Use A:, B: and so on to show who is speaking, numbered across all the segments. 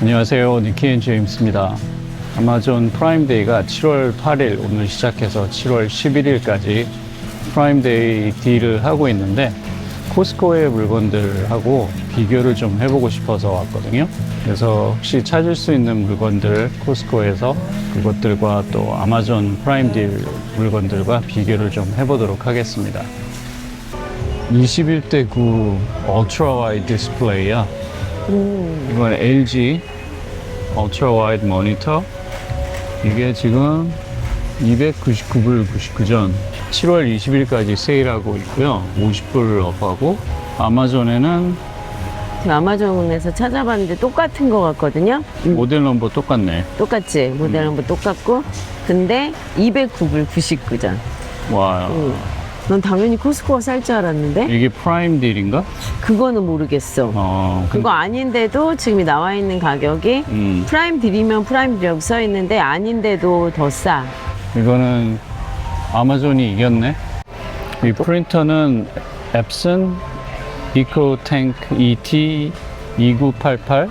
A: 안녕하세요. 니키앤 제임스입니다. 아마존 프라임데이가 7월 8일 오늘 시작해서 7월 11일까지 프라임데이 딜을 하고 있는데 코스코의 물건들하고 비교를 좀 해보고 싶어서 왔거든요. 그래서 혹시 찾을 수 있는 물건들 코스코에서 그것들과 또 아마존 프라임딜 물건들과 비교를 좀 해보도록 하겠습니다. 21대 9 울트라 와이드 디스플레이야. 이건 LG 와이드 모니터. 이게 지금 299불 99전 7월 20일까지 세일하고 있고요. 50불을 업하고 아마존에는
B: 아마존에서 찾아봤는데 똑같은 것 같거든요.
A: 모델 넘버 똑같네.
B: 똑같지? 모델 한번 똑같고. 근데 209불 99전.
A: 와,
B: 넌 당연히 코스코가 쌀 줄 알았는데?
A: 이게 프라임 딜인가?
B: 그거는 모르겠어.
A: 어,
B: 그거 아닌데도 지금 나와 있는 가격이
A: 음,
B: 프라임 딜이면 프라임 딜이라고 써 있는데 아닌데도 더 싸.
A: 이거는 아마존이 이겼네. 이 프린터는 앱슨 이코탱크 ET 2988.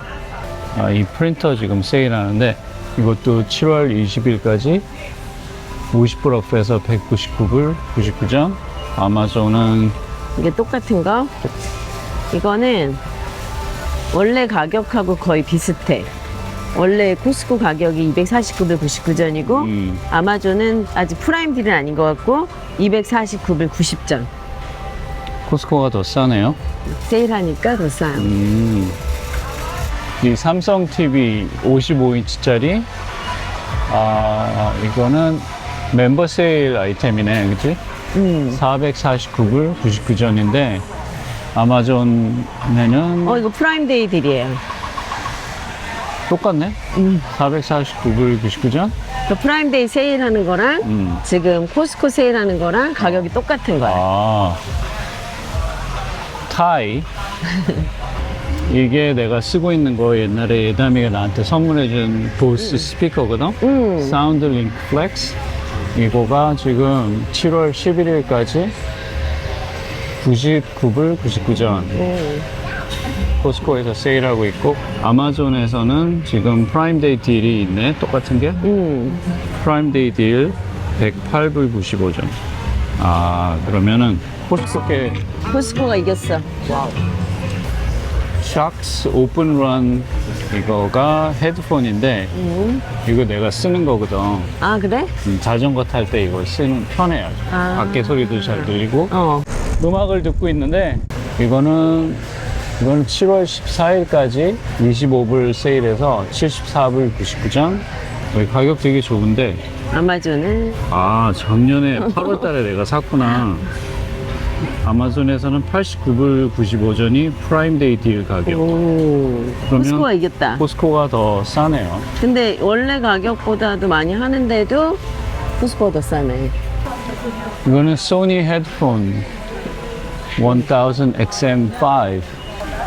A: 아, 이 프린터 지금 세일하는데 이것도 7월 20일까지 50불 업해서 199불 99전. 아마존은
B: 이게 똑같은 거. 이거는 원래 가격하고 거의 비슷해. 원래 코스코 가격이 249불 99전이고
A: 음,
B: 아마존은 아직 프라임 딜은 아닌 것 같고 249불 90전.
A: 코스코가 더 싸네요.
B: 세일하니까 더 싸요.
A: 음, 이 삼성 TV 55인치짜리 아 이거는 멤버 세일 아이템이네, 그치?
B: 음.
A: 449불 99전인데 아마존에는
B: 어 이거 프라임 데이 딜이에요.
A: 똑같네.
B: 음.
A: 449불 99전.
B: 그 프라임 데이 세일하는 거랑
A: 음.
B: 지금 코스코 세일하는 거랑 가격이 똑같은 거야.
A: 아 타이. 이게 내가 쓰고 있는 거 옛날에 예담이가 나한테 선물해준 보스 스피커거든.
B: 음.
A: 사운드 링크 플렉스 이거가 지금 7월 11일까지 99불 99전
B: 음.
A: 코스코에서 세일하고 있고 아마존에서는 지금 프라임데이 딜이 있네 똑같은 게
B: 음.
A: 프라임데이 딜 108불 95전 아 그러면은 코스코의
B: 코스코가 이겼어.
A: 샥스 오픈 런 이거가 헤드폰인데
B: 음.
A: 이거 내가 쓰는 거거든
B: 아 그래?
A: 음, 자전거 탈 때 이걸 쓰는 편해요.
B: 아.
A: 밖에 소리도 잘 들리고
B: 어.
A: 음악을 듣고 있는데 이거는 이거는 7월 14일까지 25불 세일해서 74불 99전 가격 되게 좋은데
B: 아마존은
A: 아 작년에 8월 달에 내가 샀구나 아마존에서는 89불 95전이 프라임데이 딜 가격
B: 오.
A: 그러면
B: 코스코가 이겼다.
A: 코스코가 더 싸네요
B: 근데 원래 가격보다도 많이 하는데도 코스코가 더 싸네.
A: 이거는 소니 헤드폰 1000 XM5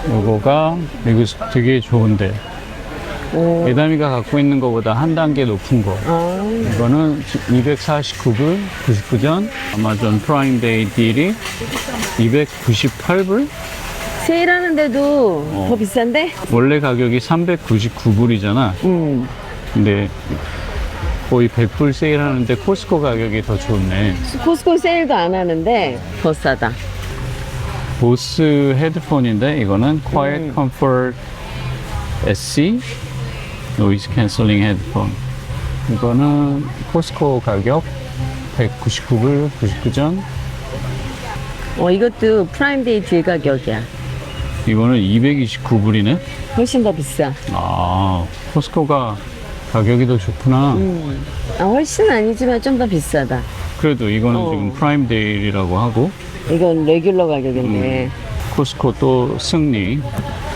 A: 이거가 이거 되게 좋은데
B: 오.
A: 예담이가 갖고 있는 것보다 한 단계 높은 거
B: 아.
A: 이거는 249불 99전 아마존 프라임데이 딜이 298불
B: 세일하는데도
A: 어.
B: 더 비싼데?
A: 원래 가격이 399불이잖아
B: 음.
A: 근데 거의 100불 세일하는데 코스코 가격이 더 좋네
B: 코스코 세일도 안 하는데 더 싸다.
A: 보스 헤드폰인데 이거는 Quiet
B: 음.
A: Comfort SC 노이즈 캔슬링 헤드폰 이거는 코스코 가격 199불 99전
B: 어 이것도 프라임데이 딜 가격이야.
A: 이거는 229불이네
B: 훨씬 더 비싸.
A: 아 코스코가 가격이 더 좋구나
B: 음. 아, 훨씬 아니지만 좀 더 비싸다.
A: 그래도 이거는
B: 어.
A: 지금 프라임 데일이라고 하고
B: 이건 레귤러 가격인데.
A: 코스코 또 승리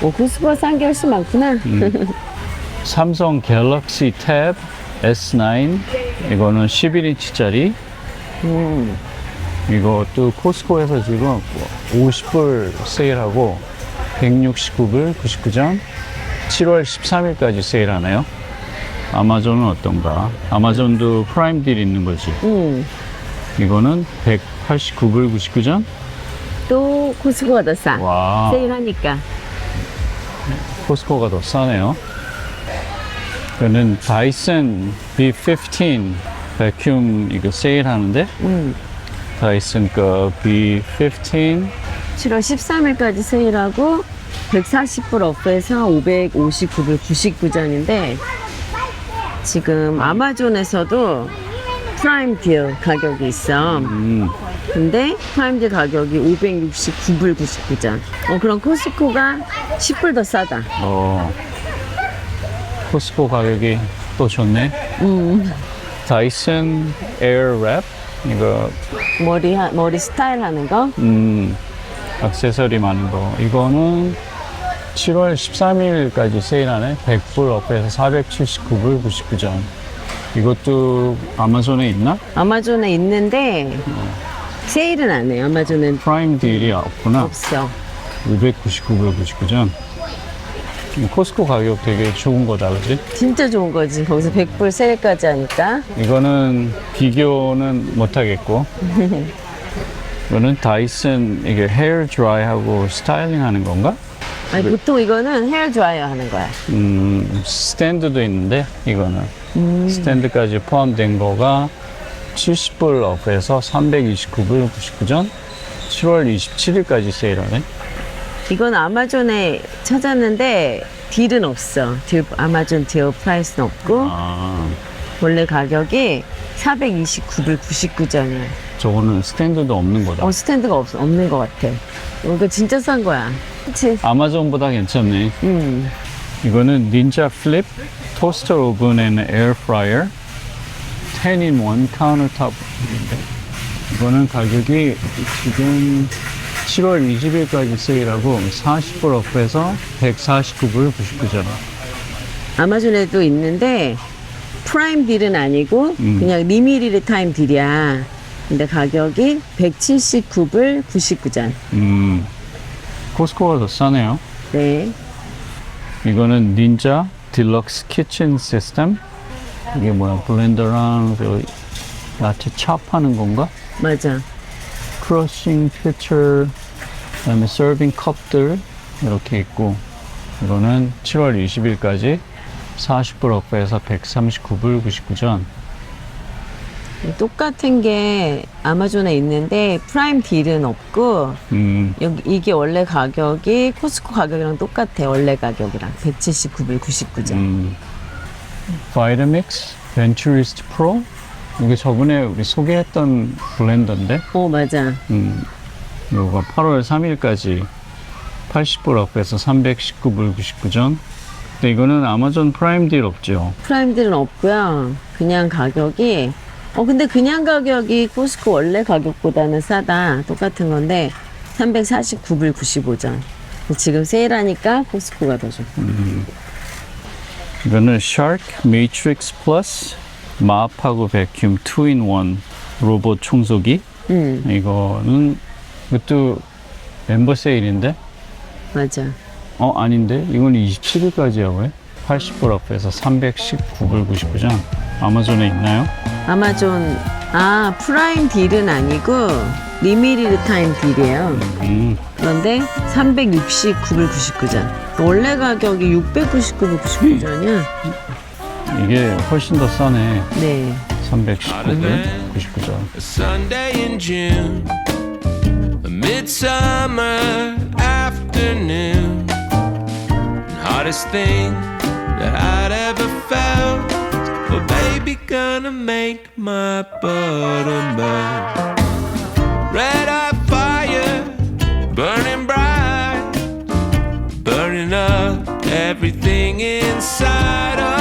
B: 오, 코스코가 싼 게 훨씬 많구나.
A: 삼성 갤럭시 탭 S9 이거는 11인치짜리
B: 음.
A: 이것도 코스코에서 지금 50불 세일하고 169불 99전 7월 13일까지 세일하네요. 아마존은 어떤가? 아마존도 프라임 딜 있는 거지.
B: 음.
A: 이거는 189불 99전?
B: 또 코스코가 더 싸.
A: 와,
B: 세일하니까.
A: 코스코가 더 싸네요. 이거는 다이슨 B15 베큐um 이거 세일하는데
B: 음.
A: 다이슨 거 B15
B: 7월 13일까지 세일하고 140불 업에서 559불 99전인데 지금 아마존에서도 프라임 딜 가격이 있어.
A: 음,
B: 근데 프라임 딜 가격이 569불 99전. 어, 그럼 코스코가 10불 더 싸다.
A: 어, 코스코 가격이 또 좋네.
B: 음.
A: 다이슨 에어랩 이거
B: 머리, 하- 머리 스타일 하는 거?
A: 음, 액세서리 많은 거. 이거는 7월 13일까지 세일하네. 100불 업에서 479불 99전. 이것도 아마존에 있나?
B: 아마존에 있는데 세일은 안 해요. 아마존은
A: 프라임 딜이 없구나.
B: 없어.
A: 599불 99전. 코스코 가격 되게 좋은 거다, 그지?
B: 진짜 좋은 거지. 거기서 100불 세일까지 하니까.
A: 이거는 비교는 못 하겠고. 이거는 다이슨 이게 헤어 드라이하고 스타일링 하는 건가?
B: 아니, 보통 이거는 헤어 드라이어 하는 거야.
A: 음, 스탠드도 있는데 이거는 스탠드까지 포함된 거가 70불 업에서 329불 99전 7월 27일까지 세일하네.
B: 이건 아마존에 찾았는데 딜은 없어. 딜, 아마존 딜 프라이스는 없고
A: 아,
B: 원래 가격이 429불 99전이야.
A: 저거는 스탠드도 없는 거다.
B: 어 스탠드가 없, 없는 것 같아. 이거 진짜 싼 거야. 그치?
A: 아마존보다 괜찮네.
B: 음.
A: 이거는 닌자 플립 토스터 오븐 앤 에어프라이어 10in 1 카운터탑 이거는 가격이 지금 7월 20일까지 세일하고 40불 업해서 149불 99전
B: 아마존에도 있는데 프라임 딜은 아니고
A: 음.
B: 그냥 리미리드 타임 딜이야. 근데 가격이 179불 99전.
A: 음, 코스코가 더 싸네요
B: 네.
A: 이거는 닌자 딜럭스 키친 시스템 이게 뭐야 블렌더랑 저 야채 찹하는 건가?
B: 맞아.
A: 크러싱 피처 그다음에 서빙 컵들 이렇게 있고 이거는 7월 20일까지 40불 업에서 139불 99전
B: 똑같은 게 아마존에 있는데 프라임 딜은 없고
A: 음,
B: 여기 이게 원래 가격이 코스코 가격이랑 똑같아. 원래 가격이랑 179불 99전.
A: 음. 바이터믹스 벤츄리스트 프로 이게 저번에 우리 소개했던 블렌더인데
B: 어 맞아.
A: 음, 이거가 8월 3일까지 80불 업에서 319불 99전 근데 이거는 아마존 프라임 딜 없죠
B: 프라임 딜은 없고요. 그냥 가격이 어 근데 그냥 가격이 코스코 원래 가격보다는 싸다. 똑같은 건데 349불 95전. 지금 세일하니까 코스코가 더 좋고.
A: 이거는 샤크 매트릭스 플러스 마압하고 베큐um 2in1 로봇 청소기
B: 음
A: 이거는 이것도 멤버 세일인데
B: 맞아.
A: 어 아닌데 이건 27일까지야 왜? 80불 업에서 319불 99전 아마존에 있나요?
B: 아마존 아 프라임 딜은 아니고 리미리드 타임 딜이에요.
A: 음,
B: 그런데 369불 99전. 원래 가격이 699불 99전이야.
A: 이게 훨씬 더 싸네
B: 네.
A: 319불 99전
C: A Sunday in June, a midsummer afternoon. Hottest thing that I'd ever felt. Well, baby, gonna make my bottom burn. Red hot fire, burning bright, burning up everything inside